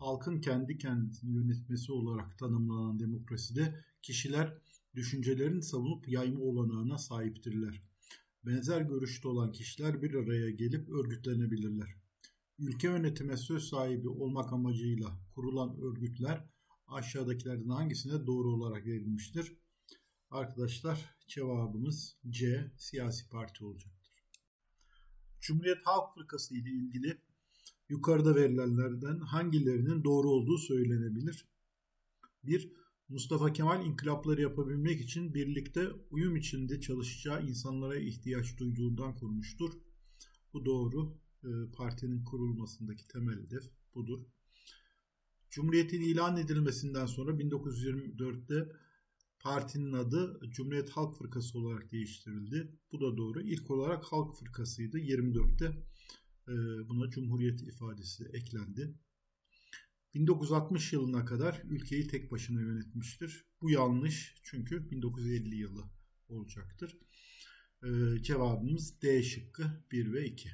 halkın kendi kendisini yönetmesi olarak tanımlanan demokraside kişiler düşüncelerini savunup yayma olanağına sahiptirler. Benzer görüşte olan kişiler bir araya gelip örgütlenebilirler. Ülke yönetime söz sahibi olmak amacıyla kurulan örgütler aşağıdakilerden hangisine doğru olarak verilmiştir? Arkadaşlar cevabımız C siyasi parti olacaktır. Cumhuriyet Halk Fırkası ile ilgili yukarıda verilenlerden hangilerinin doğru olduğu söylenebilir? 1. Mustafa Kemal inkılapları yapabilmek için birlikte uyum içinde çalışacağı insanlara ihtiyaç duyduğundan kurmuştur. Bu doğru. E, partinin kurulmasındaki temel hedef budur. Cumhuriyetin ilan edilmesinden sonra 1924'te partinin adı Cumhuriyet Halk Fırkası olarak değiştirildi. Bu da doğru. İlk olarak Halk Fırkası'ydı. 24'te e, buna Cumhuriyet ifadesi eklendi. 1960 yılına kadar ülkeyi tek başına yönetmiştir. Bu yanlış çünkü 1950 yılı olacaktır. Ee, cevabımız D şıkkı 1 ve 2.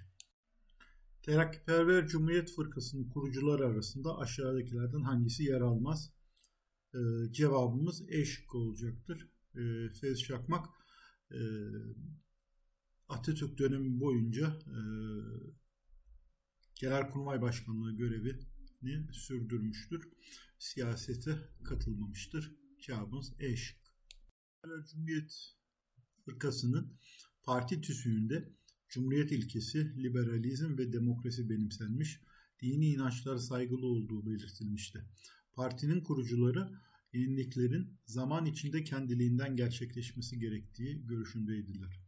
Terakkiperver Cumhuriyet Fırkası'nın kurucuları arasında aşağıdakilerden hangisi yer almaz? Ee, cevabımız E şıkkı olacaktır. Ee, Fevzi Çakmak e, Atatürk dönemi boyunca e, Genelkurmay Başkanlığı görevi sürdürmüştür. Siyasete katılmamıştır. Cevabımız E şık. Cumhuriyet Fırkası'nın parti tüzüğünde Cumhuriyet ilkesi, liberalizm ve demokrasi benimsenmiş, dini inançlara saygılı olduğu belirtilmişti. Partinin kurucuları yeniliklerin zaman içinde kendiliğinden gerçekleşmesi gerektiği görüşündeydiler.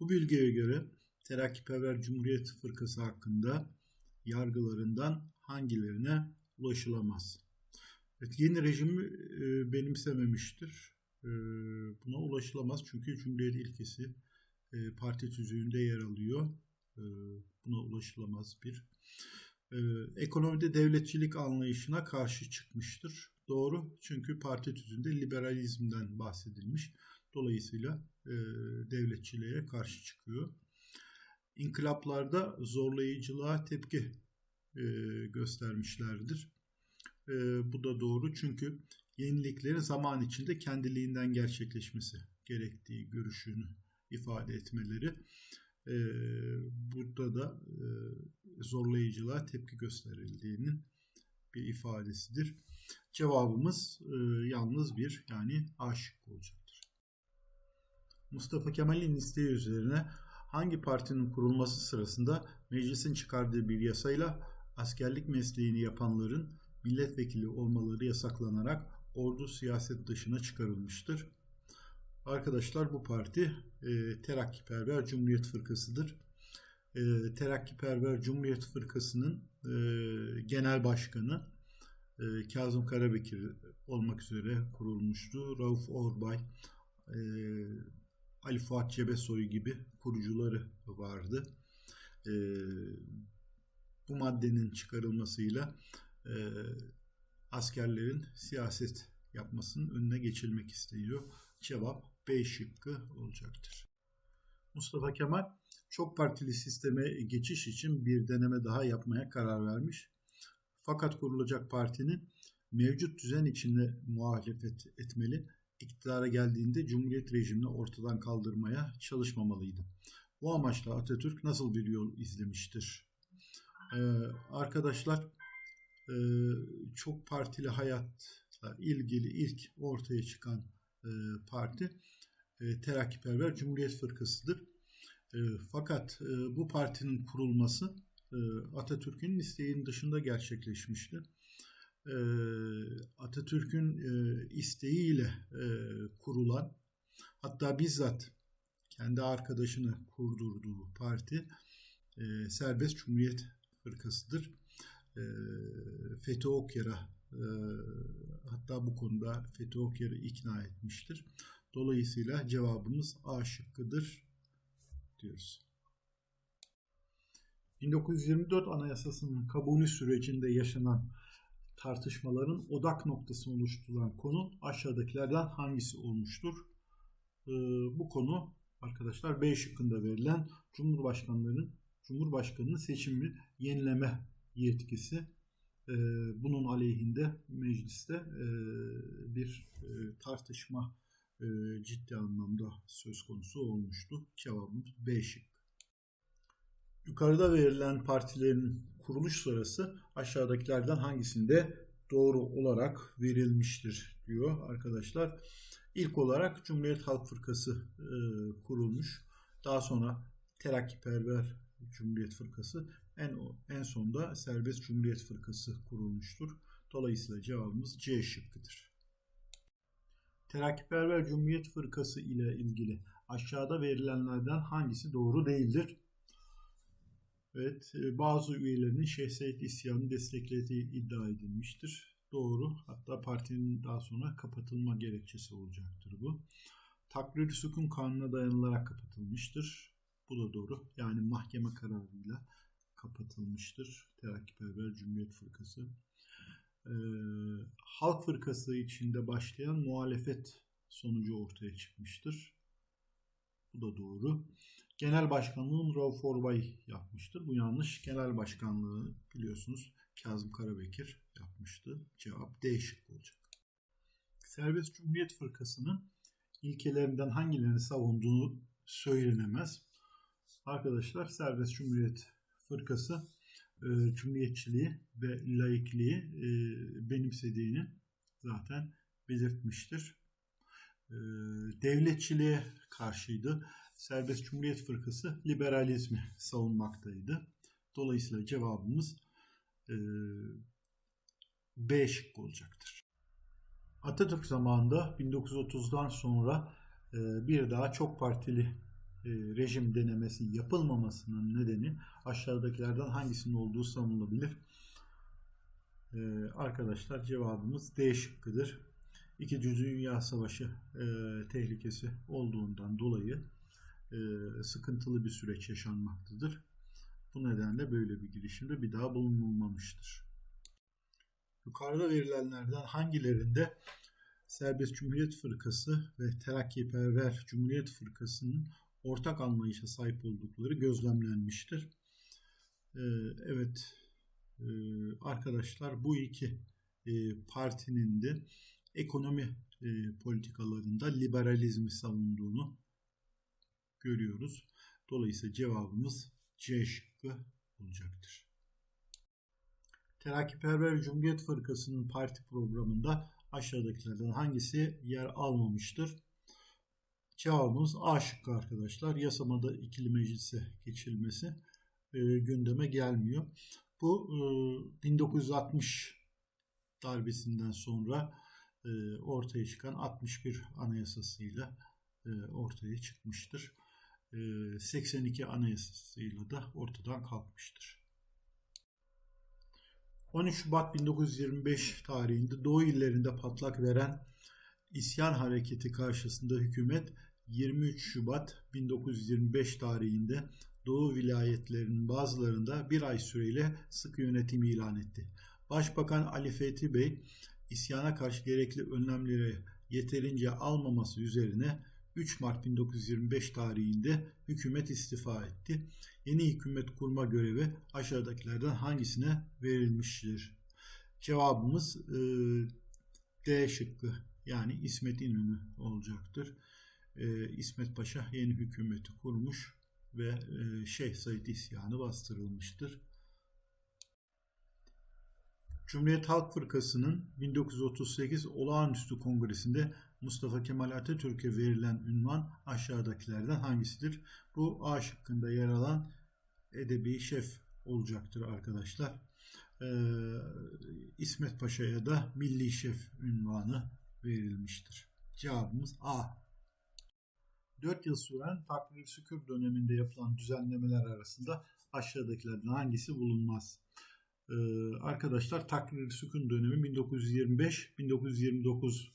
Bu bilgiye göre Terakkiperver Cumhuriyet Fırkası hakkında yargılarından hangilerine ulaşılamaz? Evet, yeni rejimi e, benimsememiştir. E, buna ulaşılamaz çünkü Cumhuriyet ilkesi e, parti tüzüğünde yer alıyor. E, buna ulaşılamaz bir. E, ekonomide devletçilik anlayışına karşı çıkmıştır. Doğru çünkü parti tüzüğünde liberalizmden bahsedilmiş. Dolayısıyla e, devletçiliğe karşı çıkıyor. İnkılaplarda zorlayıcılığa tepki e, göstermişlerdir. E, bu da doğru çünkü yeniliklerin zaman içinde kendiliğinden gerçekleşmesi gerektiği görüşünü ifade etmeleri. E, burada da e, zorlayıcılığa tepki gösterildiğinin bir ifadesidir. Cevabımız e, yalnız bir yani A şıkkı olacaktır. Mustafa Kemal'in isteği üzerine hangi partinin kurulması sırasında meclisin çıkardığı bir yasayla askerlik mesleğini yapanların milletvekili olmaları yasaklanarak ordu siyaset dışına çıkarılmıştır. Arkadaşlar bu parti e, Terakkiperver Cumhuriyet Fırkası'dır. E, Terakkiperver Cumhuriyet Fırkası'nın e, genel başkanı e, Kazım Karabekir olmak üzere kurulmuştu. Rauf Orbay, e, Ali Fuat Cebesoy gibi kurucuları vardı. E, bu maddenin çıkarılmasıyla e, askerlerin siyaset yapmasının önüne geçilmek isteniyor. Cevap B şıkkı olacaktır. Mustafa Kemal çok partili sisteme geçiş için bir deneme daha yapmaya karar vermiş. Fakat kurulacak partinin mevcut düzen içinde muhalefet etmeli, iktidara geldiğinde Cumhuriyet rejimini ortadan kaldırmaya çalışmamalıydı. Bu amaçla Atatürk nasıl bir yol izlemiştir? Ee, arkadaşlar e, çok partili hayatla ilgili ilk ortaya çıkan e, parti e, Terakkiperver Cumhuriyet Fırkası'dır. E, fakat e, bu partinin kurulması e, Atatürk'ün isteğinin dışında gerçekleşmişti. E, Atatürk'ün e, isteğiyle e, kurulan hatta bizzat kendi arkadaşını kurdurduğu parti e, Serbest Cumhuriyet Fırkası'dır. E, Fethi Okyar'a hatta bu konuda Fethi Okyar'ı ikna etmiştir. Dolayısıyla cevabımız A şıkkıdır diyoruz. 1924 Anayasası'nın kabulü sürecinde yaşanan tartışmaların odak noktası oluşturulan konu aşağıdakilerden hangisi olmuştur? Ee, bu konu arkadaşlar B şıkkında verilen Cumhurbaşkanlarının Cumhurbaşkanının seçimi yenileme yetkisi e, bunun aleyhinde mecliste e, bir e, tartışma e, ciddi anlamda söz konusu olmuştu. Cevabımız B şık. Yukarıda verilen partilerin kuruluş sırası aşağıdakilerden hangisinde doğru olarak verilmiştir diyor arkadaşlar. İlk olarak Cumhuriyet Halk Fırkası e, kurulmuş. Daha sonra Terakkiperver Cumhuriyet Fırkası en en sonda Serbest Cumhuriyet Fırkası kurulmuştur. Dolayısıyla cevabımız C şıkkıdır. Terakkiperver Cumhuriyet Fırkası ile ilgili aşağıda verilenlerden hangisi doğru değildir? Evet, e, bazı üyelerinin Şeyh Said isyanını desteklediği iddia edilmiştir. Doğru. Hatta partinin daha sonra kapatılma gerekçesi olacaktır bu. Takrir sükun kanuna dayanılarak kapatılmıştır. Bu da doğru. Yani mahkeme kararıyla kapatılmıştır. Terakkiperver Cumhuriyet Fırkası. Ee, Halk Fırkası içinde başlayan muhalefet sonucu ortaya çıkmıştır. Bu da doğru. Genel başkanlığını Rauf Orbay yapmıştır. Bu yanlış. Genel başkanlığı biliyorsunuz Kazım Karabekir yapmıştı. Cevap D şıkkı olacak. Serbest Cumhuriyet Fırkası'nın ilkelerinden hangilerini savunduğu söylenemez. Arkadaşlar Serbest Cumhuriyet Fırkası e, cumhuriyetçiliği ve laikliği e, benimsediğini zaten belirtmiştir. E, devletçiliğe karşıydı. Serbest Cumhuriyet Fırkası liberalizmi savunmaktaydı. Dolayısıyla cevabımız e, B şıkkı olacaktır. Atatürk zamanında 1930'dan sonra e, bir daha çok partili e, rejim denemesi yapılmamasının nedeni aşağıdakilerden hangisinin olduğu sanılabilir. Arkadaşlar cevabımız D şıkkıdır. İkinci Dünya Savaşı e, tehlikesi olduğundan dolayı e, sıkıntılı bir süreç yaşanmaktadır. Bu nedenle böyle bir girişimde bir daha bulunulmamıştır. Yukarıda verilenlerden hangilerinde Serbest Cumhuriyet Fırkası ve Terakkiperver Cumhuriyet Fırkası'nın ortak anlayışa sahip oldukları gözlemlenmiştir. Ee, evet e, arkadaşlar bu iki e, partinin de ekonomi e, politikalarında liberalizmi savunduğunu görüyoruz. Dolayısıyla cevabımız C şıkkı olacaktır. Terakkiperver Cumhuriyet Fırkası'nın parti programında aşağıdakilerden hangisi yer almamıştır? Cevabımız A şıkkı arkadaşlar. Yasamada ikili meclise geçilmesi e, gündeme gelmiyor. Bu e, 1960 darbesinden sonra ortaya çıkan 61 anayasasıyla e, ortaya çıkmıştır. 82 anayasasıyla da ortadan kalkmıştır. 13 Şubat 1925 tarihinde Doğu illerinde patlak veren isyan hareketi karşısında hükümet 23 Şubat 1925 tarihinde Doğu vilayetlerinin bazılarında bir ay süreyle sıkı yönetim ilan etti. Başbakan Ali Fethi Bey isyana karşı gerekli önlemleri yeterince almaması üzerine 3 Mart 1925 tarihinde hükümet istifa etti. Yeni hükümet kurma görevi aşağıdakilerden hangisine verilmiştir? Cevabımız e, D şıkkı yani İsmet İnönü olacaktır. E, İsmet Paşa yeni hükümeti kurmuş ve e, Şeyh Said isyanı bastırılmıştır. Cumhuriyet Halk Fırkası'nın 1938 Olağanüstü Kongresi'nde Mustafa Kemal Atatürk'e verilen ünvan aşağıdakilerden hangisidir? Bu A şıkkında yer alan edebi şef olacaktır arkadaşlar. Ee, İsmet Paşa'ya da milli şef ünvanı verilmiştir. Cevabımız A. 4 yıl süren takvir sükür döneminde yapılan düzenlemeler arasında aşağıdakilerden hangisi bulunmaz? Ee, arkadaşlar takvir sükun dönemi 1925-1929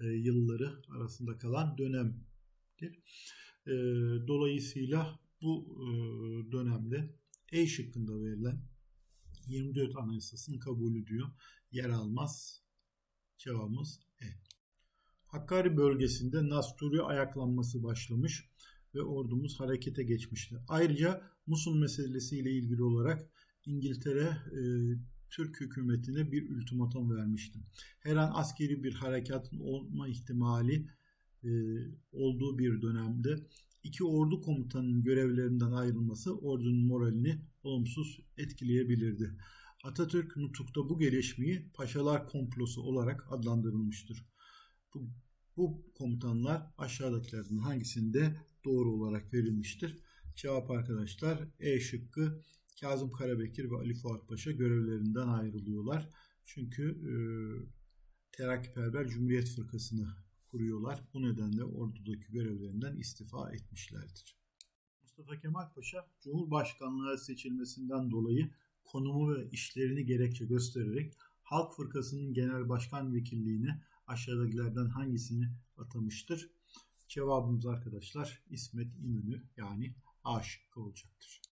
e, yılları arasında kalan dönemdir. E, dolayısıyla bu e, dönemde E şıkkında verilen 24 Anayasası'nın kabulü diyor. Yer almaz. Cevabımız E. Hakkari bölgesinde Nasturi ayaklanması başlamış ve ordumuz harekete geçmişti. Ayrıca Musul meselesiyle ilgili olarak İngiltere Türk hükümetine bir ultimatum vermişti. Her an askeri bir harekatın olma ihtimali e, olduğu bir dönemde iki ordu komutanının görevlerinden ayrılması ordunun moralini olumsuz etkileyebilirdi. Atatürk nutukta bu gelişmeyi paşalar komplosu olarak adlandırılmıştır. Bu, bu komutanlar aşağıdakilerden hangisinde doğru olarak verilmiştir? Cevap arkadaşlar E şıkkı Kazım Karabekir ve Ali Fuat Paşa görevlerinden ayrılıyorlar. Çünkü e, Terakkiperver Cumhuriyet Fırkası'nı kuruyorlar. Bu nedenle ordudaki görevlerinden istifa etmişlerdir. Mustafa Kemal Paşa Cumhurbaşkanlığı seçilmesinden dolayı konumu ve işlerini gerekçe göstererek Halk Fırkası'nın genel başkan vekilliğine aşağıdakilerden hangisini atamıştır? Cevabımız arkadaşlar İsmet İnönü yani A şıkkı olacaktır.